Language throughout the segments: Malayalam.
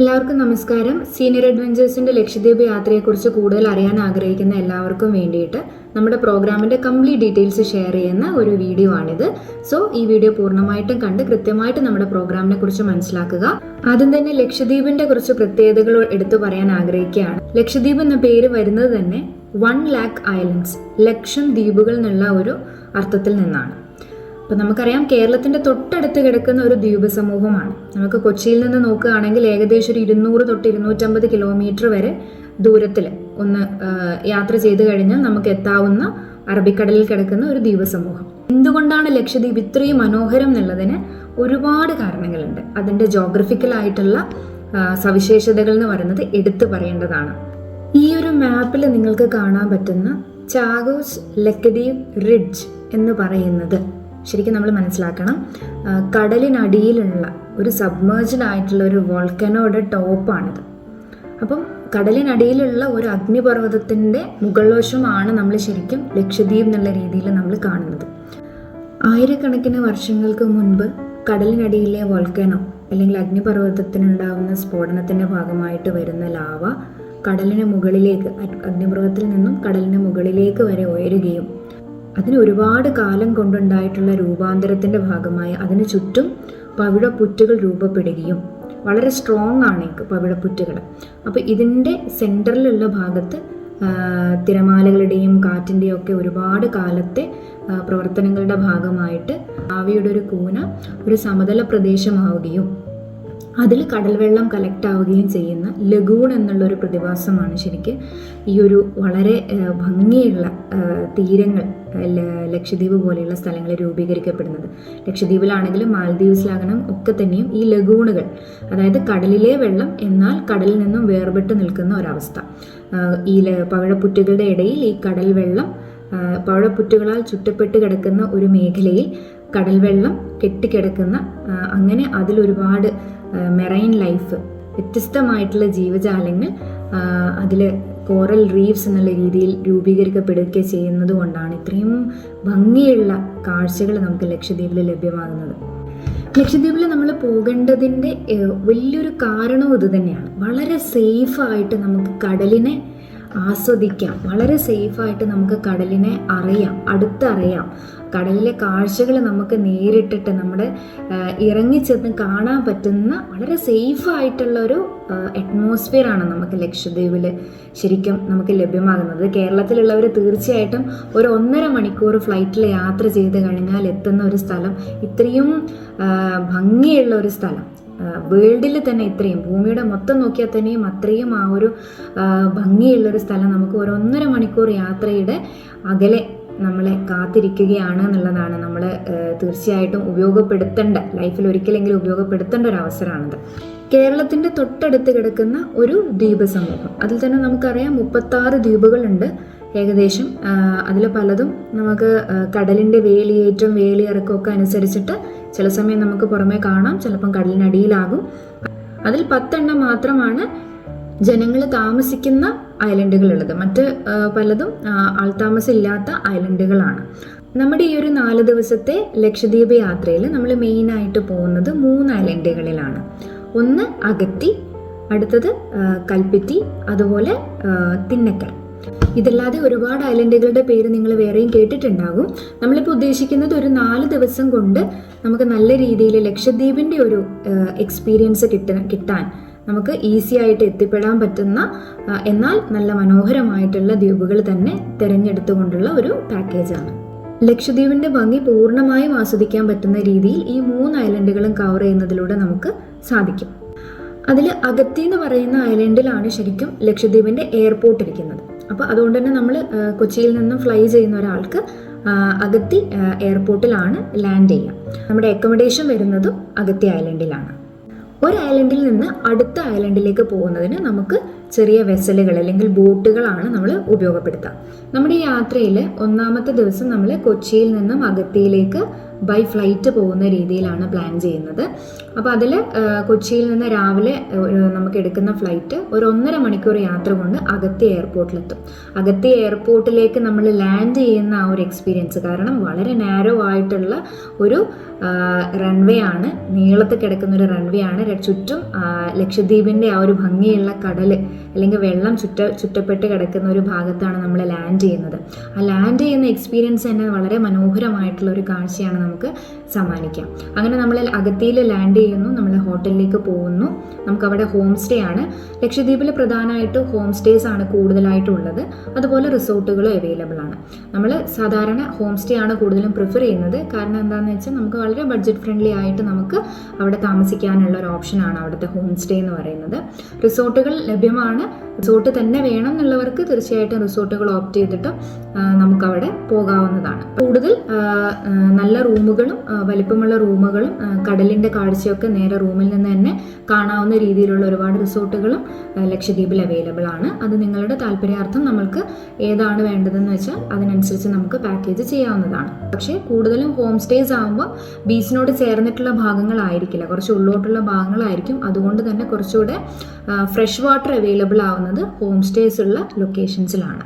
എല്ലാവർക്കും നമസ്കാരം. സീനിയർ അഡ്വഞ്ചേഴ്സിന്റെ ലക്ഷദ്വീപ് യാത്രയെക്കുറിച്ച് കൂടുതൽ അറിയാൻ ആഗ്രഹിക്കുന്ന എല്ലാവർക്കും വേണ്ടിയിട്ട് നമ്മുടെ പ്രോഗ്രാമിന്റെ കംപ്ലീറ്റ് ഡീറ്റെയിൽസ് ഷെയർ ചെയ്യുന്ന ഒരു വീഡിയോ ആണിത്. സോ ഈ വീഡിയോ പൂർണമായിട്ടും കണ്ട് കൃത്യമായിട്ട് നമ്മുടെ പ്രോഗ്രാമിനെ കുറിച്ച് മനസ്സിലാക്കുക. ആദ്യം തന്നെ ലക്ഷദ്വീപിന്റെ കുറച്ച് പ്രത്യേകതകൾ എടുത്തു പറയാൻ ആഗ്രഹിക്കുകയാണ്. ലക്ഷദ്വീപ് എന്ന പേര് വരുന്നത് തന്നെ വൺ ലാക്ക് ഐലൻഡ്സ് ലക്ഷം ദ്വീപുകൾ എന്നുള്ള ഒരു അർത്ഥത്തിൽ നിന്നാണ്. അപ്പോൾ നമുക്കറിയാം കേരളത്തിന്റെ തൊട്ടടുത്ത് കിടക്കുന്ന ഒരു ദ്വീപ് സമൂഹമാണ് നമുക്ക് കൊച്ചിയിൽ നിന്ന് നോക്കുകയാണെങ്കിൽ ഏകദേശം ഒരു ഇരുന്നൂറ് തൊട്ട് ഇരുന്നൂറ്റമ്പത് കിലോമീറ്റർ വരെ ദൂരത്തിൽ ഒന്ന് യാത്ര ചെയ്ത് കഴിഞ്ഞാൽ നമുക്ക് എത്താവുന്ന അറബിക്കടലിൽ കിടക്കുന്ന ഒരു ദ്വീപ സമൂഹം എന്തുകൊണ്ടാണ് ലക്ഷദ്വീപ് ഇത്രയും മനോഹരം എന്നുള്ളതിന് ഒരുപാട് കാരണങ്ങളുണ്ട്. അതിന്റെ ആ, സവിശേഷതകൾ എന്ന് പറയുന്നത് എടുത്തു പറയേണ്ടതാണ്. ഈ ഒരു മാപ്പിൽ നിങ്ങൾക്ക് കാണാൻ പറ്റുന്ന ചാഗോസ് ലക്കഡീവ് റിഡ്ജ് എന്ന് പറയുന്നത് ശരിക്കും നമ്മൾ മനസ്സിലാക്കണം. കടലിനടിയിലുള്ള ഒരു സബ്മേർജ്ഡ് ആയിട്ടുള്ള ഒരു വോൾക്കനോയുടെ ടോപ്പാണിത്. അപ്പം കടലിനടിയിലുള്ള ഒരു അഗ്നിപർവതത്തിന്റെ മുകൾവശമാണ് നമ്മൾ ശരിക്കും ലക്ഷദ്വീപ് എന്നുള്ള രീതിയിൽ നമ്മൾ കാണുന്നത്. ആയിരക്കണക്കിന് വർഷങ്ങൾക്ക് മുൻപ് കടലിനടിയിലെ വോൾക്കനോ അല്ലെങ്കിൽ അഗ്നിപർവതത്തിനുണ്ടാകുന്ന സ്ഫോടനത്തിന്റെ ഭാഗമായിട്ട് വരുന്ന ലാവ കടലിന് മുകളിലേക്ക് അഗ്- അഗ്നിപർവതത്തിൽ നിന്നും കടലിന് മുകളിലേക്ക് വരെ ഉയരുകയും അതിന് ഒരുപാട് കാലം കൊണ്ടുണ്ടായിട്ടുള്ള രൂപാന്തരത്തിന്റെ ഭാഗമായി അതിന് ചുറ്റും പവിഴപ്പുറ്റുകൾ രൂപപ്പെടുകയും വളരെ സ്ട്രോങ് ആണ് ഈ പവിഴപ്പുറ്റുകൾ. അപ്പോൾ ഇതിന്റെ സെന്ററിലുള്ള ഭാഗത്ത് തിരമാലകളുടെയും കാറ്റിന്റെയും ഒക്കെ ഒരുപാട് കാലത്തെ പ്രവർത്തനങ്ങളുടെ ഭാഗമായിട്ട് ആവിയുടെ ഒരു കൂന ഒരു സമതല പ്രദേശമാവുകയും അതിൽ കടൽവെള്ളം കളക്ട് ആവുകയും ചെയ്യുന്ന ലഗൂൺ എന്നുള്ളൊരു പ്രതിഭാസമാണ് ശരിക്ക്. ഈ ഒരു വളരെ ഭംഗിയുള്ള തീരങ്ങൾ ലക്ഷദ്വീപ് പോലെയുള്ള സ്ഥലങ്ങളിൽ രൂപീകരിക്കപ്പെടുന്നത്. ലക്ഷദ്വീപിലാണെങ്കിലും മാലദ്വീപ്സിലാകണം ഒക്കെ തന്നെയും ഈ ലഗൂണുകൾ അതായത് കടലിലെ വെള്ളം എന്നാൽ കടലിൽ നിന്നും വേർപെട്ട് നിൽക്കുന്ന ഒരവസ്ഥ. ഈ പവഴപ്പുറ്റുകളുടെ ഇടയിൽ ഈ കടൽ വെള്ളം പവഴപ്പുറ്റുകളാൽ ചുറ്റപ്പെട്ട് കിടക്കുന്ന ഒരു മേഖലയിൽ കടൽ വെള്ളം കെട്ടിക്കിടക്കുന്ന അങ്ങനെ അതിലൊരുപാട് മെറൈൻ ലൈഫ് വ്യത്യസ്തമായിട്ടുള്ള ജീവജാലങ്ങൾ അതിൽ കോറൽ റീവ്സ് എന്നുള്ള രീതിയിൽ രൂപീകരിക്കപ്പെടുകയൊക്കെ ചെയ്യുന്നത് കൊണ്ടാണ്. ഇത്രയും ഭംഗിയുള്ള കാഴ്ചകൾ നമുക്ക് ലക്ഷദ്വീപിൽ ലഭ്യമാകുന്നത്. ലക്ഷദ്വീപിൽ നമ്മൾ പോകേണ്ടതിന്റെ വലിയൊരു കാരണവും ഇത് തന്നെയാണ്. വളരെ സേഫായിട്ട് നമുക്ക് കടലിനെ ആസ്വദിക്കാം. വളരെ സേഫായിട്ട് നമുക്ക് കടലിനെ അറിയാം അടുത്തറിയാം. കടലിലെ കാഴ്ചകൾ നമുക്ക് നേരിട്ടിട്ട് നമ്മുടെ ഇറങ്ങിച്ചെന്ന് കാണാൻ പറ്റുന്ന വളരെ സേഫ് ആയിട്ടുള്ള ഒരു അറ്റ്മോസ്ഫിയർ ആണ് നമുക്ക് ലക്ഷദ്വീപിൽ ശരിക്കും നമുക്ക് ലഭ്യമാകുന്നത്. കേരളത്തിലുള്ളവർ തീർച്ചയായിട്ടും ഒരു ഒന്നര മണിക്കൂർ ഫ്ലൈറ്റിൽ യാത്ര ചെയ്ത് കഴിഞ്ഞാൽ എത്തുന്ന ഒരു സ്ഥലം ഇത്രയും ഭംഗിയുള്ള ഒരു സ്ഥലം. വേൾഡിൽ തന്നെ ഇത്രയും ഭൂമിയുടെ മൊത്തം നോക്കിയാൽ തന്നെയും അത്രയും ആ ഒരു ഭംഗിയുള്ളൊരു സ്ഥലം നമുക്ക് ഒരു ഒന്നര മണിക്കൂർ യാത്രയുടെ അകലെ നമ്മളെ കാത്തിരിക്കുകയാണ് എന്നുള്ളതാണ് നമ്മൾ തീർച്ചയായിട്ടും ഉപയോഗപ്പെടുത്തേണ്ട ലൈഫിൽ ഒരിക്കലെങ്കിലും ഉപയോഗപ്പെടുത്തേണ്ട ഒരു അവസരമാണിത്. കേരളത്തിന്റെ തൊട്ടടുത്ത് കിടക്കുന്ന ഒരു ദ്വീപ സമൂഹം അതിൽ തന്നെ നമുക്കറിയാം മുപ്പത്താറ് ദ്വീപുകളുണ്ട് ഏകദേശം. അതിൽ പലതും നമുക്ക് കടലിന്റെ വേലിയേറ്റം വേലിയിറക്കമൊക്കെ അനുസരിച്ചിട്ട് ചില സമയം നമുക്ക് പുറമേ കാണാം ചിലപ്പം കടലിനടിയിലാകും. അതിൽ പത്തെണ്ണം മാത്രമാണ് ജനങ്ങൾ താമസിക്കുന്ന ഐലൻഡുകളുള്ളത്. മറ്റ് പലതും ആൾതാമസമില്ലാത്ത ഐലൻഡുകളാണ്. നമ്മുടെ ഈ ഒരു നാല് ദിവസത്തെ ലക്ഷദ്വീപ് യാത്രയിൽ നമ്മൾ മെയിനായിട്ട് പോകുന്നത് മൂന്ന് ഐലൻഡുകളിലാണ്. ഒന്ന് അഗത്തി അടുത്തത് കൽപ്പറ്റി അതുപോലെ തിന്നക്കൽ. ഇതല്ലാതെ ഒരുപാട് ഐലൻഡുകളുടെ പേര് നിങ്ങൾ വേറെയും കേട്ടിട്ടുണ്ടാകും. നമ്മളിപ്പോൾ ഉദ്ദേശിക്കുന്നത് ഒരു നാല് ദിവസം കൊണ്ട് നമുക്ക് നല്ല രീതിയിൽ ലക്ഷദ്വീപിന്റെ ഒരു എക്സ്പീരിയൻസ് കിട്ട കിട്ടാൻ നമുക്ക് ഈസി ആയിട്ട് എത്തിപ്പെടാൻ പറ്റുന്ന എന്നാൽ നല്ല മനോഹരമായിട്ടുള്ള ദ്വീപുകൾ തന്നെ തിരഞ്ഞെടുത്തുകൊണ്ടുള്ള ഒരു പാക്കേജാണ് ലക്ഷദ്വീപിന്റെ ഭംഗി പൂർണമായും ആസ്വദിക്കാൻ പറ്റുന്ന രീതിയിൽ ഈ മൂന്ന് ഐലൻഡുകളും കവർ ചെയ്യുന്നതിലൂടെ നമുക്ക് സാധിക്കും. അതിൽ അഗത്തി എന്ന് പറയുന്ന ഐലൻഡിലാണ് ശരിക്കും ലക്ഷദ്വീപിന്റെ എയർപോർട്ട് ഇരിക്കുന്നത്. അപ്പോൾ അതുകൊണ്ട് തന്നെ നമ്മൾ കൊച്ചിയിൽ നിന്നും ഫ്ലൈ ചെയ്യുന്ന ഒരാൾക്ക് അഗത്തി എയർപോർട്ടിലാണ് ലാൻഡ് ചെയ്യുക. നമ്മുടെ അക്കോമഡേഷൻ വരുന്നതും അഗത്തി ഐലൻഡിലാണ് ഒരു ഐലൻഡിൽ നിന്ന് അടുത്ത ഐലൻഡിലേക്ക് പോകുന്നതിന് നമുക്ക് ചെറിയ വെസലുകൾ അല്ലെങ്കിൽ ബോട്ടുകളാണ് നമ്മൾ ഉപയോഗപ്പെടുത്തുക നമ്മുടെ യാത്രയിൽ ഒന്നാമത്തെ ദിവസം നമ്മൾ കൊച്ചിയിൽ നിന്നും അഗത്തിയിലേക്ക് ബൈ ഫ്ലൈറ്റ് പോകുന്ന രീതിയിലാണ് പ്ലാൻ ചെയ്യുന്നത്. അപ്പോൾ അതിൽ കൊച്ചിയിൽ നിന്ന് രാവിലെ നമുക്ക് എടുക്കുന്ന ഫ്ലൈറ്റ് ഒരു ഒന്നര മണിക്കൂർ യാത്ര കൊണ്ട് അഗത്തി എയർപോർട്ടിലെത്തും അഗത്തി എയർപോർട്ടിലേക്ക് നമ്മൾ ലാൻഡ് ചെയ്യുന്ന ആ ഒരു എക്സ്പീരിയൻസ് കാരണം വളരെ നാരോ ആയിട്ടുള്ള ഒരു റൺവേ ആണ്. നീളത്തിൽ കിടക്കുന്ന ഒരു റൺവേ ആണ്. ചുറ്റും ലക്ഷദ്വീപിന്റെ ആ ഒരു ഭംഗിയുള്ള കടൽ അല്ലെങ്കിൽ വെള്ളം ചുറ്റ ചുറ്റപ്പെട്ട് കിടക്കുന്ന ഒരു ഭാഗത്താണ് നമ്മൾ ലാൻഡ് ചെയ്യുന്നത്. ആ ലാൻഡ് ചെയ്യുന്ന എക്സ്പീരിയൻസ് തന്നെ വളരെ മനോഹരമായിട്ടുള്ള ഒരു കാഴ്ചയാണ് നമുക്ക് സമ്മാനിക്കാം. അങ്ങനെ നമ്മൾ അഗത്തിയിൽ ലാൻഡ് ചെയ്യുന്നു നമ്മൾ ഹോട്ടലിലേക്ക് പോകുന്നു. നമുക്ക് അവിടെ ഹോം സ്റ്റേ ആണ്. ലക്ഷദ്വീപിൽ പ്രധാനമായിട്ട് ഹോം സ്റ്റേസ് ആണ് കൂടുതലായിട്ടുള്ളത്. അതുപോലെ റിസോർട്ടുകളും അവൈലബിൾ ആണ്. നമ്മൾ സാധാരണ ഹോം സ്റ്റേ ആണ് കൂടുതലും പ്രിഫർ ചെയ്യുന്നത്. കാരണം എന്താണെന്ന് വെച്ചാൽ നമുക്ക് വളരെ ബഡ്ജറ്റ് ഫ്രണ്ട്ലി ആയിട്ട് നമുക്ക് അവിടെ താമസിക്കാനുള്ള ഒരു ഓപ്ഷനാണ് അവിടുത്തെ ഹോം സ്റ്റേ എന്ന് പറയുന്നത്. റിസോർട്ടുകൾ ലഭ്യമാണ്. റിസോർട്ട് തന്നെ വേണം എന്നുള്ളവർക്ക് തീർച്ചയായിട്ടും റിസോർട്ടുകൾ ഓപ്റ്റ് ചെയ്തിട്ട് നമുക്കവിടെ പോകാവുന്നതാണ്. കൂടുതൽ നല്ല റൂമുകളും വലിപ്പമുള്ള റൂമുകളും കടലിന്റെ കാഴ്ചയൊക്കെ നേരെ റൂമിൽ നിന്ന് തന്നെ കാണാവുന്ന രീതിയിലുള്ള ഒരുപാട് റിസോർട്ടുകളും ലക്ഷദ്വീപിൽ അവൈലബിൾ ആണ്. അത് നിങ്ങളുടെ താല്പര്യാർത്ഥം നമ്മൾക്ക് ഏതാണ് വേണ്ടതെന്ന് വെച്ചാൽ അതിനനുസരിച്ച് നമുക്ക് പാക്കേജ് ചെയ്യാവുന്നതാണ്. പക്ഷേ കൂടുതലും ഹോം സ്റ്റേസ് ആകുമ്പോൾ ബീച്ചിനോട് ചേർന്നിട്ടുള്ള ഭാഗങ്ങളായിരിക്കില്ല. കുറച്ച് ഉള്ളോട്ടുള്ള ഭാഗങ്ങളായിരിക്കും. അതുകൊണ്ട് തന്നെ കുറച്ചുകൂടെ ഫ്രഷ് വാട്ടർ അവൈലബിൾ ആവുന്നത് ഹോം സ്റ്റേസ് ഉള്ള ലൊക്കേഷൻസിലാണ്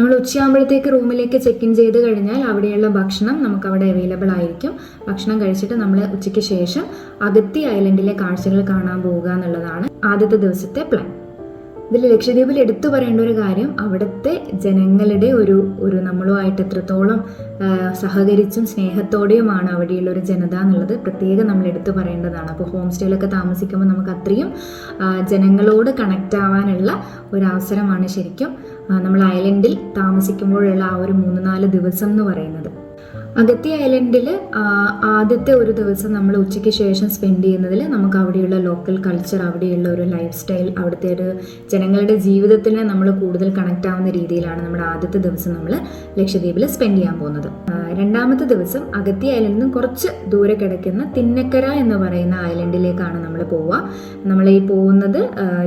നമ്മൾ ഉച്ചയാകുമ്പോഴത്തേക്ക് റൂമിലേക്ക് ചെക്ക് ഇൻ ചെയ്ത് കഴിഞ്ഞാൽ അവിടെയുള്ള ഭക്ഷണം നമുക്ക് അവിടെ അവൈലബിൾ ആയിരിക്കും. ഭക്ഷണം കഴിച്ചിട്ട് നമ്മൾ ഉച്ചയ്ക്ക് ശേഷം അഗത്തി ഐലൻഡിലെ കാഴ്ചകൾ കാണാൻ പോവുക എന്നുള്ളതാണ് ആദ്യത്തെ ദിവസത്തെ പ്ലാൻ ഇതിൽ ലക്ഷദ്വീപിൽ എടുത്തു പറയേണ്ട ഒരു കാര്യം അവിടുത്തെ ജനങ്ങളുടെ ഒരു ഒരു നമ്മളുമായിട്ട് എത്രത്തോളം സഹകരിച്ചും സ്നേഹത്തോടെയുമാണ് അവിടെയുള്ള ഒരു ജനത എന്നുള്ളത് പ്രത്യേകം നമ്മൾ എടുത്തു പറയേണ്ടതാണ്. അപ്പോൾ ഹോം സ്റ്റേയിലൊക്കെ താമസിക്കുമ്പോൾ നമുക്ക് അത്രയും ജനങ്ങളോട് കണക്റ്റ് ആവാനുള്ള ഒരു അവസരമാണ് ശരിക്കും നമ്മൾ ഐലൻഡിൽ താമസിക്കുമ്പോഴുള്ള ആ ഒരു മൂന്ന് നാല് ദിവസം എന്ന് പറയുന്നത്. അഗത്തി ഐലൻഡിൽ ആദ്യത്തെ ഒരു ദിവസം നമ്മൾ ഉച്ചയ്ക്ക് ശേഷം സ്പെൻഡ് ചെയ്യുന്നതിൽ നമുക്ക് അവിടെയുള്ള ലോക്കൽ കൾച്ചർ അവിടെയുള്ള ഒരു ലൈഫ് സ്റ്റൈൽ അവിടുത്തെ ഒരു ജനങ്ങളുടെ ജീവിതത്തിന് നമ്മൾ കൂടുതൽ കണക്റ്റ് ആവുന്ന രീതിയിലാണ് നമ്മുടെ ആദ്യത്തെ ദിവസം നമ്മൾ ലക്ഷദ്വീപിൽ സ്പെൻഡ് ചെയ്യാൻ പോകുന്നത്. രണ്ടാമത്തെ ദിവസം അഗത്തി ഐലൻഡിൽ നിന്ന് കുറച്ച് ദൂരെ കിടക്കുന്ന തിന്നക്കര എന്ന് പറയുന്ന ഐലൻഡിലേക്കാണ് നമ്മൾ പോവുക. നമ്മൾ ഈ പോകുന്നത്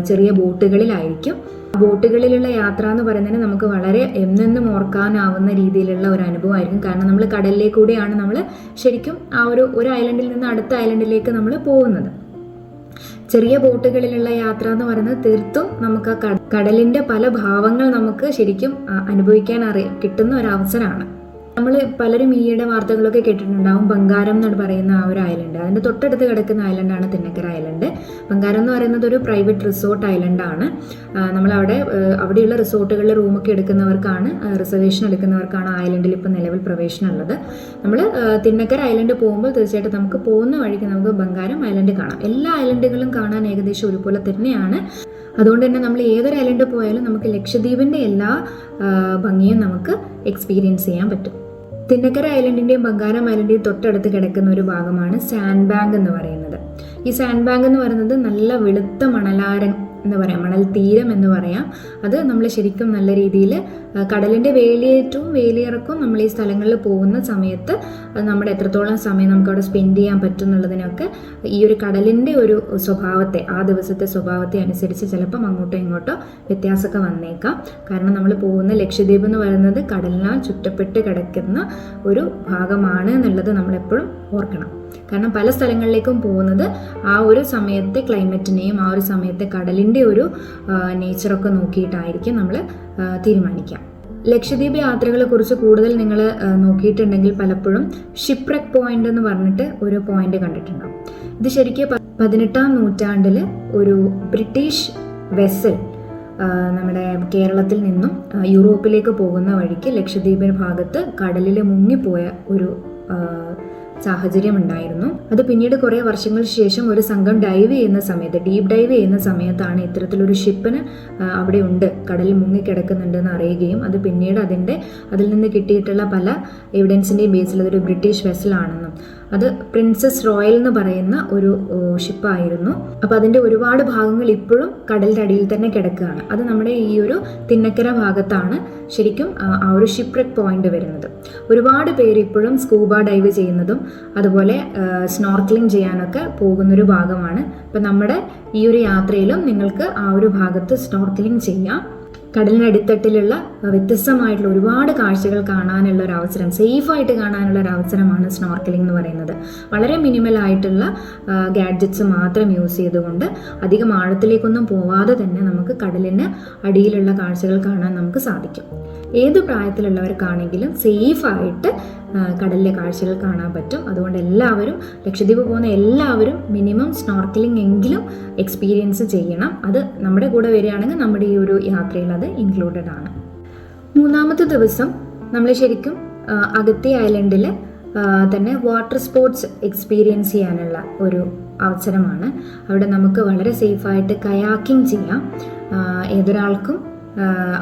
ചെറിയ ബോട്ടുകളിലായിരിക്കും. ബോട്ടുകളിലുള്ള യാത്ര എന്ന് പറയുന്നതിന് നമുക്ക് വളരെ എന്നെന്നും ഓർക്കാനാവുന്ന രീതിയിലുള്ള ഒരു അനുഭവമായിരിക്കും. കാരണം നമ്മൾ കടലിലേക്കൂടെയാണ് നമ്മൾ ശരിക്കും ആ ഒരു ഒരു ഐലൻഡിൽ നിന്ന് അടുത്ത ഐലൻഡിലേക്ക് നമ്മൾ പോകുന്നത്. ചെറിയ ബോട്ടുകളിലുള്ള യാത്ര എന്ന് പറയുന്നത് തീർത്തും നമുക്ക് ആ കടലിന്റെ പല ഭാവങ്ങൾ നമുക്ക് ശരിക്കും അനുഭവിക്കാൻ അറിയ കിട്ടുന്ന ഒരു അവസരമാണ്. നമ്മൾ പലരും ഈയിടെ വാർത്തകളൊക്കെ കേട്ടിട്ടുണ്ടാവും. ബംഗാരം എന്ന് പറയുന്ന ആ ഒരു ഐലൻഡ് അതിന്റെ തൊട്ടടുത്ത് കിടക്കുന്ന ഐലൻഡാണ് തിന്നക്കര ഐലൻഡ് ബംഗാരം എന്ന് പറയുന്നത് ഒരു പ്രൈവറ്റ് റിസോർട്ട് ഐലൻഡാണ് നമ്മളവിടെ അവിടെയുള്ള റിസോർട്ടുകളിലെ റൂമൊക്കെ എടുക്കുന്നവർക്കാണ് റിസർവേഷൻ എടുക്കുന്നവർക്കാണ് ഐലൻഡിൽ ഇപ്പോൾ നിലവിൽ പ്രവേശനം ഉള്ളത്. നമ്മൾ തിന്നക്കര ഐലൻഡ് പോകുമ്പോൾ തീർച്ചയായിട്ടും നമുക്ക് പോകുന്ന വഴിക്ക് നമുക്ക് ബംഗാരം ഐലൻഡ് കാണാം. എല്ലാ ഐലൻഡുകളും കാണാൻ ഏകദേശം ഒരുപോലെ തന്നെയാണ്. അതുകൊണ്ട് തന്നെ നമ്മൾ ഏതൊരു ഐലൻഡ് പോയാലും നമുക്ക് ലക്ഷദ്വീപിന്റെ എല്ലാ ഭംഗിയും നമുക്ക് എക്സ്പീരിയൻസ് ചെയ്യാൻ പറ്റും. തിന്നക്കര ഐലൻഡിന്റെയും ബംഗാരം ഐലൻഡിന്റെയും തൊട്ടടുത്ത് കിടക്കുന്ന ഒരു ഭാഗമാണ് സാൻഡ് ബാങ്ക് എന്ന് പറയുന്നത്. ഈ സാൻഡ് ബാങ്ക് എന്ന് പറയുന്നത് നല്ല വെളുത്ത മണലാരൻ എന്ന് പറയാം. മണൽ തീരം എന്ന് പറയാം. അത് നമ്മൾ ശരിക്കും നല്ല രീതിയിൽ കടലിന്റെ വേലിയേറ്റവും വേലിയിറക്കവും നമ്മൾ ഈ സ്ഥലങ്ങളിൽ പോകുന്ന സമയത്ത് നമ്മുടെ എത്രത്തോളം സമയം നമുക്ക് അവിടെ സ്പെൻഡ് ചെയ്യാൻ പറ്റും എന്നുള്ളതിനൊക്കെ ഈ ഒരു കടലിന്റെ ഒരു സ്വഭാവത്തെ ആ ദിവസത്തെ സ്വഭാവത്തെ അനുസരിച്ച് ചിലപ്പം അങ്ങോട്ടോ ഇങ്ങോട്ടോ വ്യത്യാസമൊക്കെ വന്നേക്കാം. കാരണം നമ്മൾ പോകുന്ന ലക്ഷദ്വീപ് എന്ന് പറയുന്നത് കടലിനാൽ ചുറ്റപ്പെട്ട് കിടക്കുന്ന ഒരു ഭാഗമാണ് എന്നുള്ളത് നമ്മളെപ്പോഴും ഓർക്കണം. കാരണം പല സ്ഥലങ്ങളിലേക്കും പോകുന്നത് ആ ഒരു സമയത്തെ ക്ലൈമറ്റിനെയും ആ ഒരു സമയത്തെ കടലിന്റെ ഒരു നേച്ചറൊക്കെ നോക്കിയിട്ടായിരിക്കും നമ്മൾ തീരുമാനിക്കുക ലക്ഷദ്വീപ് യാത്രകളെ കുറിച്ച് കൂടുതൽ നിങ്ങൾ നോക്കിയിട്ടുണ്ടെങ്കിൽ പലപ്പോഴും ഷിപ്രക് പോയിന്റ് എന്ന് പറഞ്ഞിട്ട് ഒരു പോയിന്റ് കണ്ടിട്ടുണ്ടാവും. ഇത് ശരിക്കും പതിനെട്ടാം നൂറ്റാണ്ടിൽ ഒരു ബ്രിട്ടീഷ് വെസൽ നമ്മുടെ കേരളത്തിൽ നിന്നും യൂറോപ്പിലേക്ക് പോകുന്ന വഴിക്ക് ലക്ഷദ്വീപിന് ഭാഗത്ത് കടലിൽ മുങ്ങിപ്പോയ ഒരു ആ, സാഹചര്യം ഉണ്ടായിരുന്നു അത് പിന്നീട് കുറേ വർഷങ്ങൾക്ക് ശേഷം ഒരു സംഘം ഡൈവ് ചെയ്യുന്ന സമയത്ത് ഡീപ് ഡൈവ് ചെയ്യുന്ന സമയത്താണ് ഇത്തരത്തിലൊരു ഷിപ്പിന് അവിടെ ഉണ്ട്. കടലിൽ മുങ്ങിക്കിടക്കുന്നുണ്ട് എന്ന് അറിയുകയും അത് പിന്നീട് അതിന്റെ അതിൽ നിന്ന് കിട്ടിയിട്ടുള്ള പല എവിഡൻസിന്റെയും ബേസിൽ അതൊരു ബ്രിട്ടീഷ് വെസലാണെന്നും അത് പ്രിൻസസ് റോയൽ എന്ന് പറയുന്ന ഒരു ഷിപ്പായിരുന്നു അപ്പോൾ അതിന്റെ ഒരുപാട് ഭാഗങ്ങൾ ഇപ്പോഴും കടലിന്റെ അടിയിൽ തന്നെ കിടക്കുകയാണ്. അത് നമ്മുടെ ഈ ഒരു തിന്നക്കര ഭാഗത്താണ് ശരിക്കും ആ, ഒരു ഷിപ്രക് പോയിന്റ് വരുന്നത്. ഒരുപാട് പേര് ഇപ്പോഴും സ്കൂബ ഡൈവ് ചെയ്യുന്നതും അതുപോലെ സ്നോർക്കലിംഗ് ചെയ്യാനൊക്കെ പോകുന്നൊരു ഭാഗമാണ്. അപ്പം നമ്മുടെ ഈ ഒരു യാത്രയിലും നിങ്ങൾക്ക് ആ ഒരു ഭാഗത്ത് സ്നോർക്കലിംഗ് ചെയ്യാം. കടലിനടിത്തട്ടിലുള്ള വ്യത്യസ്തമായിട്ടുള്ള ഒരുപാട് കാഴ്ചകൾ കാണാനുള്ള ഒരു അവസരം സേഫായിട്ട് കാണാനുള്ള ഒരു അവസരമാണ് സ്നോർക്കലിംഗ് എന്ന് പറയുന്നത്. വളരെ മിനിമൽ ആയിട്ടുള്ള ഗാഡ്ജറ്റ്സ് മാത്രം യൂസ് ചെയ്തുകൊണ്ട് അധികം ആഴത്തിലേക്കൊന്നും പോവാതെ തന്നെ നമുക്ക് കടലിന് അടിയിലുള്ള കാഴ്ചകൾ കാണാൻ നമുക്ക് സാധിക്കും. ഏത് പ്രായത്തിലുള്ളവർക്കാണെങ്കിലും സേഫായിട്ട് കടലിലെ കാഴ്ചകൾ കാണാൻ പറ്റും. അതുകൊണ്ട് എല്ലാവരും ലക്ഷദ്വീപ് പോകുന്ന എല്ലാവരും മിനിമം സ്നോർക്കലിംഗ് എങ്കിലും എക്സ്പീരിയൻസ് ചെയ്യണം. അത് നമ്മുടെ കൂടെ വരികയാണെങ്കിൽ നമ്മുടെ ഈ ഒരു യാത്രയിൽ അത് ഇൻക്ലൂഡഡ് ആണ്. മൂന്നാമത്തെ ദിവസം നമ്മൾ ശരിക്കും അഗത്തി ഐലൻഡിൽ തന്നെ വാട്ടർ സ്പോർട്സ് എക്സ്പീരിയൻസ് ചെയ്യാനുള്ള ഒരു അവസരമാണ്. അവിടെ നമുക്ക് വളരെ സേഫായിട്ട് കയാക്കിംഗ് ചെയ്യാം. ഏതൊരാൾക്കും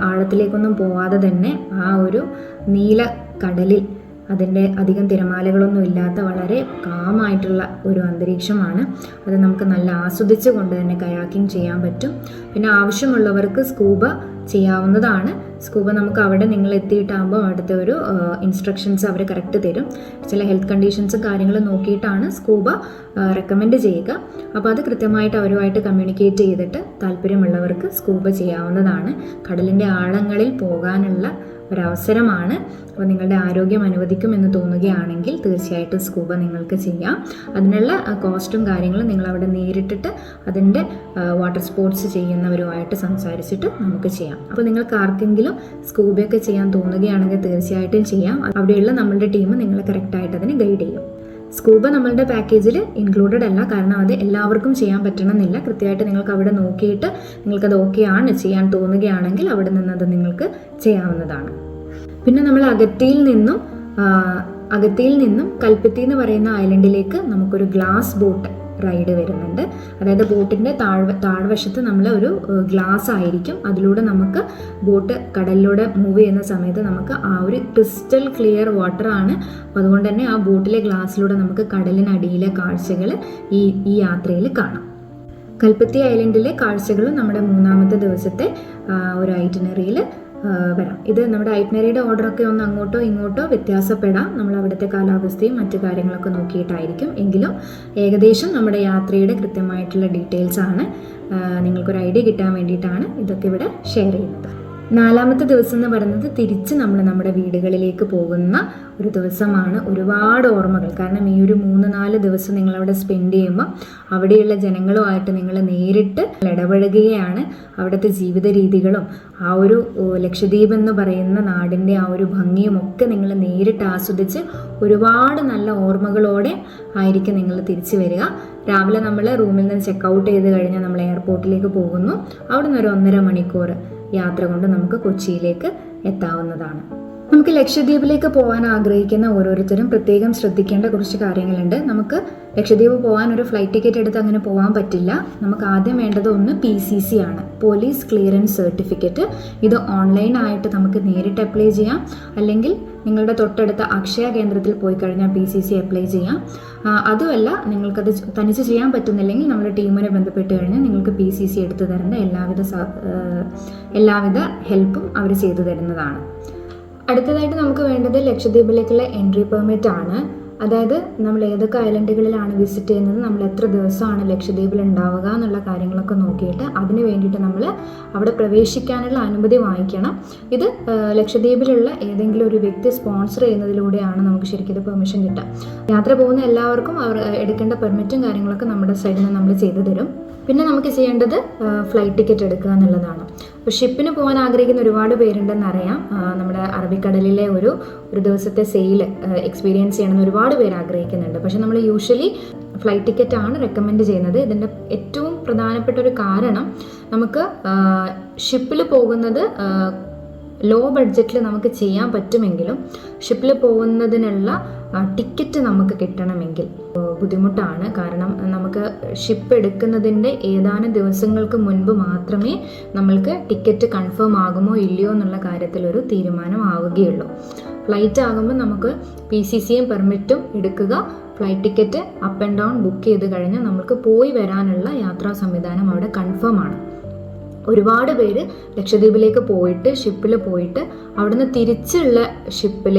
ആഴത്തിലേക്കൊന്നും പോവാതെ തന്നെ ആ ഒരു നീല കടലിൽ അതിന്റെ അധികം തിരമാലകളൊന്നും ഇല്ലാത്ത വളരെ കാമായിട്ടുള്ള ഒരു അന്തരീക്ഷമാണ്. അത് നമുക്ക് നല്ല ആസ്വദിച്ച് കൊണ്ട് തന്നെ കയാക്കിംഗ് ചെയ്യാൻ പറ്റും. പിന്നെ ആവശ്യമുള്ളവർക്ക് സ്കൂബ ചെയ്യാവുന്നതാണ്. സ്കൂബ നമുക്ക് അവിടെ നിങ്ങൾ എത്തിയിട്ടാകുമ്പോൾ അവിടുത്തെ ഒരു ഇൻസ്ട്രക്ഷൻസ് അവർ കറക്റ്റ് തരും. ചില ഹെൽത്ത് കണ്ടീഷൻസും കാര്യങ്ങളും നോക്കിയിട്ടാണ് സ്കൂബ റെക്കമെൻഡ് ചെയ്യുക. അപ്പോൾ അത് കൃത്യമായിട്ട് അവരുമായിട്ട് കമ്മ്യൂണിക്കേറ്റ് ചെയ്തിട്ട് താല്പര്യമുള്ളവർക്ക് സ്കൂബ ചെയ്യാവുന്നതാണ്. കടലിന്റെ ആഴങ്ങളിൽ പോകാനുള്ള ഒരവസരമാണ്. അപ്പോൾ നിങ്ങളുടെ ആരോഗ്യം അനുവദിക്കുമെന്ന് തോന്നുകയാണെങ്കിൽ തീർച്ചയായിട്ടും സ്കൂബ നിങ്ങൾക്ക് ചെയ്യാം. അതിനുള്ള കോസ്റ്റും കാര്യങ്ങളും നിങ്ങൾ അവിടെ നേരിട്ടിട്ട് അതിന്റെ വാട്ടർ സ്പോർട്സ് ചെയ്യുന്നവരുമായിട്ട് സംസാരിച്ചിട്ട് നമുക്ക് ചെയ്യാം. അപ്പോൾ നിങ്ങൾക്ക് ആർക്കെങ്കിലും സ്കൂബയൊക്കെ ചെയ്യാൻ തോന്നുകയാണെങ്കിൽ തീർച്ചയായിട്ടും ചെയ്യാം. അവിടെയുള്ള നമ്മളുടെ ടീം നിങ്ങളെ കറക്റ്റായിട്ട് അതിന് ഗൈഡ് ചെയ്യും. സ്കൂബ നമ്മളുടെ പാക്കേജിൽ ഇൻക്ലൂഡഡ് അല്ല. കാരണം അത് എല്ലാവർക്കും ചെയ്യാൻ പറ്റണമെന്നില്ല. കൃത്യമായിട്ട് നിങ്ങൾക്ക് അവിടെ നോക്കിയിട്ട് നിങ്ങൾക്കത് ഓക്കെ ആണ് ചെയ്യാൻ തോന്നുകയാണെങ്കിൽ അവിടെ നിന്ന് അത് നിങ്ങൾക്ക് ചെയ്യാവുന്നതാണ്. പിന്നെ നമ്മൾ അഗത്തിയിൽ നിന്നും അകത്തിയിൽ നിന്നും കൽപ്പത്തി എന്ന് പറയുന്ന ഐലൻഡിലേക്ക് നമുക്കൊരു ഗ്ലാസ് ബോട്ട് റൈഡ് വരുന്നുണ്ട്. അതായത് ബോട്ടിന്റെ താഴ് താഴ്വശത്ത് നമ്മൾ ഒരു ഗ്ലാസ് ആയിരിക്കും. അതിലൂടെ നമുക്ക് ബോട്ട് കടലിലൂടെ മൂവ് ചെയ്യുന്ന സമയത്ത് നമുക്ക് ആ ഒരു ക്രിസ്റ്റൽ ക്ലിയർ വാട്ടർ അപ്പോൾ അതുകൊണ്ട് തന്നെ ആ ബോട്ടിലെ ഗ്ലാസ്സിലൂടെ നമുക്ക് കടലിനടിയിലെ കാഴ്ചകൾ ഈ ഈ യാത്രയിൽ കാണാം. കൽപ്പത്തി ഐലൻഡിലെ കാഴ്ചകളും നമ്മുടെ മൂന്നാമത്തെ ദിവസത്തെ ഒരു ഐറ്റിനറിയിൽ വരാം. ഇത് നമ്മുടെ ഐറ്റിനറിയുടെ ഓർഡറൊക്കെ ഒന്ന് അങ്ങോട്ടോ ഇങ്ങോട്ടോ വ്യത്യാസപ്പെടാം. നമ്മൾ അവിടുത്തെ കാലാവസ്ഥയും മറ്റു കാര്യങ്ങളൊക്കെ നോക്കിയിട്ടായിരിക്കും. എങ്കിലും ഏകദേശം നമ്മുടെ യാത്രയുടെ കൃത്യമായിട്ടുള്ള ഡീറ്റെയിൽസ് ആണ് നിങ്ങൾക്കൊരു ഐഡിയ കിട്ടാൻ വേണ്ടിയിട്ടാണ് ഇതൊക്കെ ഇവിടെ ഷെയർ ചെയ്യുന്നത്. നാലാമത്തെ ദിവസം എന്ന് പറയുന്നത് തിരിച്ച് നമ്മൾ നമ്മുടെ വീടുകളിലേക്ക് പോകുന്ന ഒരു ദിവസമാണ്. ഒരുപാട് ഓർമ്മകൾ. കാരണം ഈ ഒരു മൂന്ന് നാല് ദിവസം നിങ്ങൾ അവിടെ സ്പെൻഡ് ചെയ്യുമ്പോൾ അവിടെയുള്ള ജനങ്ങളുമായിട്ട് നിങ്ങൾ നേരിട്ട് ഇടപഴകുകയാണ്. അവിടുത്തെ ജീവിത രീതികളും ആ ഒരു ലക്ഷദ്വീപ് എന്ന് പറയുന്ന നാടിന്റെ ആ ഒരു ഭംഗിയും ഒക്കെ നിങ്ങൾ നേരിട്ട് ആസ്വദിച്ച് ഒരുപാട് നല്ല ഓർമ്മകളോടെ ആയിരിക്കും നിങ്ങൾ തിരിച്ചു വരിക. രാവിലെ നമ്മൾ റൂമിൽ നിന്ന് ചെക്ക് ഔട്ട് ചെയ്ത് കഴിഞ്ഞാൽ നമ്മൾ എയർപോർട്ടിലേക്ക് പോകുന്നു. അവിടെ നിന്ന് ഒരു ഒന്നര മണിക്കൂർ യാത്ര കൊണ്ട് നമുക്ക് കൊച്ചിയിലേക്ക് എത്താവുന്നതാണ്. നമുക്ക് ലക്ഷദ്വീപിലേക്ക് പോകാൻ ആഗ്രഹിക്കുന്ന ഓരോരുത്തരും പ്രത്യേകം ശ്രദ്ധിക്കേണ്ട കുറച്ച് കാര്യങ്ങളുണ്ട്. നമുക്ക് ലക്ഷദ്വീപ് പോകാൻ ഒരു ഫ്ലൈറ്റ് ടിക്കറ്റ് എടുത്ത് അങ്ങനെ പോകാൻ പറ്റില്ല. നമുക്ക് ആദ്യം വേണ്ടത് ഒന്ന് പി സി സി ആണ്. പോലീസ് ക്ലിയറൻസ് സർട്ടിഫിക്കറ്റ് ഇത് ഓൺലൈനായിട്ട് നമുക്ക് നേരിട്ട് അപ്ലൈ ചെയ്യാം. അല്ലെങ്കിൽ നിങ്ങളുടെ തൊട്ടടുത്ത അക്ഷയ കേന്ദ്രത്തിൽ പോയി കഴിഞ്ഞാൽ പി സി സി അപ്ലൈ ചെയ്യാം. അതുമല്ല നിങ്ങൾക്കത് തനിച്ച് ചെയ്യാൻ പറ്റുന്നില്ലെങ്കിൽ നമ്മുടെ ടീമിനെ ബന്ധപ്പെട്ട് കഴിഞ്ഞാൽ നിങ്ങൾക്ക് പി സി സി എടുത്തു തരുന്ന എല്ലാവിധ എല്ലാവിധ ഹെൽപ്പും അവർ ചെയ്തു തരുന്നതാണ്. അടുത്തതായിട്ട് നമുക്ക് വേണ്ടത് ലക്ഷദ്വീപിലേക്കുള്ള എൻട്രി പെർമിറ്റ് ആണ്. അതായത് നമ്മൾ ഏതൊക്കെ ഐലൻഡുകളിലാണ് വിസിറ്റ് ചെയ്യുന്നത് നമ്മൾ എത്ര ദിവസമാണ് ലക്ഷദ്വീപിൽ ഉണ്ടാവുക എന്നുള്ള കാര്യങ്ങളൊക്കെ നോക്കിയിട്ട് അതിന് വേണ്ടിയിട്ട് നമ്മൾ അവിടെ പ്രവേശിക്കാനുള്ള അനുമതി വാങ്ങിക്കണം. ഇത് ലക്ഷദ്വീപിലുള്ള ഏതെങ്കിലും ഒരു വ്യക്തി സ്പോൺസർ ചെയ്യുന്നതിലൂടെയാണ് നമുക്ക് ശരിക്കും ഇത് പെർമിഷൻ കിട്ടുക. യാത്ര പോകുന്ന എല്ലാവർക്കും അവർ എടുക്കേണ്ട പെർമിറ്റും കാര്യങ്ങളൊക്കെ നമ്മുടെ സൈഡിൽ നിന്ന് നമ്മൾ ചെയ്തു തരും. പിന്നെ നമുക്ക് ചെയ്യേണ്ടത് ഫ്ലൈറ്റ് ടിക്കറ്റ് എടുക്കുക എന്നുള്ളതാണ്. ഷിപ്പിന് പോകാൻ ആഗ്രഹിക്കുന്ന ഒരുപാട് പേരുണ്ടെന്ന് അറിയാം. ആ, നമ്മുടെ അറബിക്കടലിലെ ഒരു ഒരു ദിവസത്തെ സെയിൽ എക്സ്പീരിയൻസ് ചെയ്യണമെന്ന് ഒരുപാട് പേര് ആഗ്രഹിക്കുന്നുണ്ട്. പക്ഷെ നമ്മൾ യൂഷ്വലി ഫ്ലൈറ്റ് ടിക്കറ്റ് ആണ് റെക്കമെൻഡ് ചെയ്യുന്നത്. ഇതിന്റെ ഏറ്റവും പ്രധാനപ്പെട്ട ഒരു കാരണം നമുക്ക് ഷിപ്പിൽ പോകുന്നത് ലോ ബഡ്ജറ്റിൽ നമുക്ക് ചെയ്യാൻ പറ്റുമെങ്കിലും ഷിപ്പിൽ പോകുന്നതിനുള്ള ടിക്കറ്റ് നമുക്ക് കിട്ടണമെങ്കിൽ ബുദ്ധിമുട്ടാണ്. കാരണം നമുക്ക് ഷിപ്പ് എടുക്കുന്നതിന്റെ ഏതാനും ദിവസങ്ങൾക്ക് മുൻപ് മാത്രമേ നമ്മൾക്ക് ടിക്കറ്റ് കൺഫേം ആകുമോ ഇല്ലയോ എന്നുള്ള കാര്യത്തിലൊരു തീരുമാനം ആവുകയുള്ളൂ ഫ്ലൈറ്റ് ആകുമ്പോൾ നമുക്ക് പി സി സിയും പെർമിറ്റും എടുക്കുക. Flight ticket up and down book ചെയ്ത് കഴിഞ്ഞാൽ നമുക്ക് പോയി വരാനുള്ള യാത്രാ സംവിധാനം അവിടെ കൺഫേം ആണ്. ഒരുപാട് പേര് ലക്ഷദ്വീപിലേക്ക് പോയിട്ട് ഷിപ്പിൽ പോയിട്ട് അവിടുന്ന് തിരിച്ചുള്ള ഷിപ്പിൽ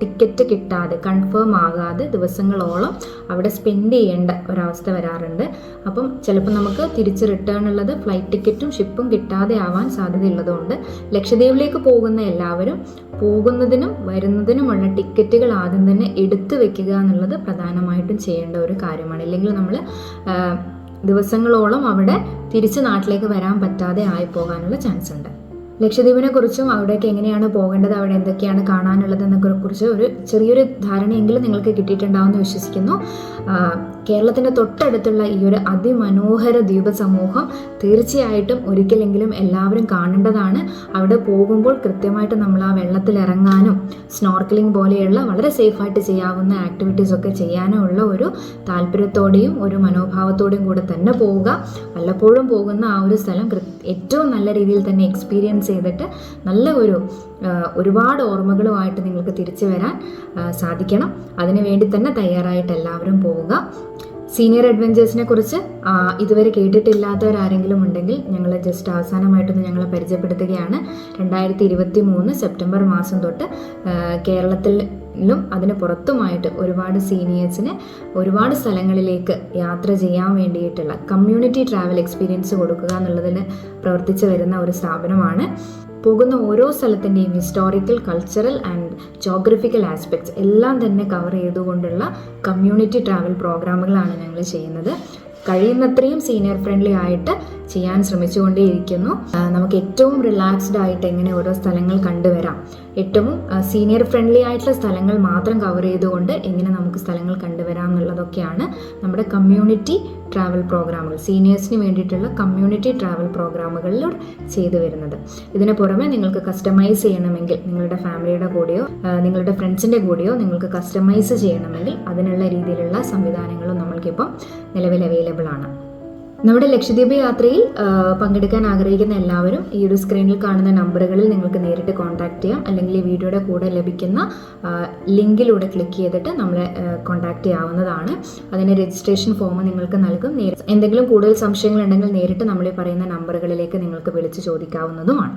ടിക്കറ്റ് കിട്ടാതെ കൺഫേം ആകാതെ ദിവസങ്ങളോളം അവിടെ സ്പെൻഡ് ചെയ്യേണ്ട ഒരവസ്ഥ വരാറുണ്ട്. അപ്പം ചിലപ്പോൾ നമുക്ക് തിരിച്ച് റിട്ടേൺ ഉള്ളത് ഫ്ലൈറ്റ് ടിക്കറ്റും ഷിപ്പും കിട്ടാതെ ആവാൻ സാധ്യതയുള്ളതുകൊണ്ട് ലക്ഷദ്വീപിലേക്ക് പോകുന്ന എല്ലാവരും പോകുന്നതിനും വരുന്നതിനുമുള്ള ടിക്കറ്റുകൾ ആദ്യം തന്നെ എടുത്തു വെക്കുക എന്നുള്ളത് പ്രധാനമായിട്ടും ചെയ്യേണ്ട ഒരു കാര്യമാണ്. ഇല്ലെങ്കിൽ നമ്മൾ ദിവസങ്ങളോളം അവിടെ തിരിച്ച് നാട്ടിലേക്ക് വരാൻ പറ്റാതെ ആയി പോകാനുള്ള ചാൻസ് ഉണ്ട്. ലക്ഷദ്വീപിനെ കുറിച്ചും അവിടേക്ക് എങ്ങനെയാണ് പോകേണ്ടത് അവിടെ എന്തൊക്കെയാണ് കാണാനുള്ളത് എന്നൊക്കെ കുറിച്ച് ഒരു ചെറിയൊരു ധാരണയെങ്കിലും നിങ്ങൾക്ക് കിട്ടിയിട്ടുണ്ടാവുമെന്ന് വിശ്വസിക്കുന്നു. ആ, കേരളത്തിന്റെ തൊട്ടടുത്തുള്ള ഈ ഒരു അതിമനോഹര ദ്വീപ സമൂഹം തീർച്ചയായിട്ടും ഒരിക്കലെങ്കിലും എല്ലാവരും കാണേണ്ടതാണ്. അവിടെ പോകുമ്പോൾ കൃത്യമായിട്ട് നമ്മൾ ആ വെള്ളത്തിൽ ഇറങ്ങാനും സ്നോർക്കലിംഗ് പോലെയുള്ള വളരെ സേഫായിട്ട് ചെയ്യാവുന്ന ആക്ടിവിറ്റീസ് ഒക്കെ ചെയ്യാനും ഉള്ള ഒരു താല്പര്യത്തോടെയും ഒരു മനോഭാവത്തോടെയും കൂടെ തന്നെ പോവുക. വല്ലപ്പോഴും പോകുന്ന ആ ഒരു സ്ഥലം ഏറ്റവും നല്ല രീതിയിൽ തന്നെ എക്സ്പീരിയൻസ് ചെയ്തിട്ട് നല്ല ഒരു ഒരുപാട് ഓർമ്മകളുമായിട്ട് നിങ്ങൾക്ക് തിരിച്ചു വരാൻ സാധിക്കണം. അതിനു വേണ്ടി തന്നെ തയ്യാറായിട്ട് എല്ലാവരും പോവുക. സീനിയർ അഡ്വഞ്ചേഴ്സിനെ കുറിച്ച് ഇതുവരെ കേട്ടിട്ടില്ലാത്തവരാരെങ്കിലും ഉണ്ടെങ്കിൽ ഞങ്ങൾ ജസ്റ്റ് അവസാനമായിട്ടൊന്ന് ഞങ്ങളെ പരിചയപ്പെടുത്തുകയാണ്. രണ്ടായിരത്തി ഇരുപത്തി മൂന്ന് സെപ്റ്റംബർ മാസം തൊട്ട് ആ, കേരളത്തിലും അതിന് പുറത്തുമായിട്ട് ഒരുപാട് സീനിയേഴ്സിന് ഒരുപാട് സ്ഥലങ്ങളിലേക്ക് യാത്ര ചെയ്യാൻ വേണ്ടിയിട്ടുള്ള കമ്മ്യൂണിറ്റി ട്രാവൽ എക്സ്പീരിയൻസ് കൊടുക്കുക എന്നുള്ളതിന് പ്രവർത്തിച്ചു വരുന്ന ഒരു സ്ഥാപനമാണ്. പോകുന്ന ഓരോ സ്ഥലത്തിന്റെയും historical cultural and geographical aspects എല്ലാം തന്നെ കവർ ചെയ്തുകൊണ്ടുള്ള കമ്മ്യൂണിറ്റി ട്രാവൽ പ്രോഗ്രാമുകളാണ് ഞങ്ങൾ ചെയ്യുന്നത്. കഴിയുന്നത്രയും സീനിയർ ഫ്രണ്ട്ലി ആയിട്ട് ചെയ്യാൻ ശ്രമിച്ചുകൊണ്ടേയിരിക്കുന്നു. നമുക്ക് ഏറ്റവും റിലാക്സ്ഡ് ആയിട്ട് എങ്ങനെ ഓരോ സ്ഥലങ്ങൾ കണ്ടുവരാം. ഏറ്റവും സീനിയർ ഫ്രണ്ട്ലി ആയിട്ടുള്ള സ്ഥലങ്ങൾ മാത്രം കവർ ചെയ്തുകൊണ്ട് എങ്ങനെ നമുക്ക് സ്ഥലങ്ങൾ കണ്ടുവരാം എന്നുള്ളതൊക്കെയാണ് നമ്മുടെ കമ്മ്യൂണിറ്റി ട്രാവൽ പ്രോഗ്രാമുകൾ സീനിയേഴ്സിന് വേണ്ടിയിട്ടുള്ള കമ്മ്യൂണിറ്റി ട്രാവൽ പ്രോഗ്രാമുകളിൽ ചെയ്തു വരുന്നത്. ഇതിന് പുറമെ നിങ്ങൾക്ക് കസ്റ്റമൈസ് ചെയ്യണമെങ്കിൽ നിങ്ങളുടെ ഫാമിലിയുടെ കൂടെയോ നിങ്ങളുടെ ഫ്രണ്ട്സിന്റെ കൂടെയോ നിങ്ങൾക്ക് കസ്റ്റമൈസ് ചെയ്യണമെങ്കിൽ അതിനുള്ള രീതിയിലുള്ള സംവിധാനങ്ങളും നമ്മൾക്കിപ്പം നിലവിൽ അവൈലബിൾ ആണ്. നമ്മുടെ ലക്ഷദ്വീപ് യാത്രയിൽ പങ്കെടുക്കാൻ ആഗ്രഹിക്കുന്ന എല്ലാവരും ഈ ഒരു സ്ക്രീനിൽ കാണുന്ന നമ്പറുകളിൽ നിങ്ങൾക്ക് നേരിട്ട് കോൺടാക്ട് ചെയ്യാം. അല്ലെങ്കിൽ ഈ വീഡിയോയുടെ കൂടെ ലഭിക്കുന്ന ലിങ്കിലൂടെ ക്ലിക്ക് ചെയ്തിട്ട് നമ്മളെ കോൺടാക്ട് ചെയ്യാവുന്നതാണ്. അതിന് രജിസ്ട്രേഷൻ ഫോം നിങ്ങൾക്ക് നൽകും. എന്തെങ്കിലും കൂടുതൽ സംശയങ്ങളുണ്ടെങ്കിൽ നേരിട്ട് നമ്മൾ ഈ പറയുന്ന നമ്പറുകളിലേക്ക് നിങ്ങൾക്ക് വിളിച്ച് ചോദിക്കാവുന്നതുമാണ്.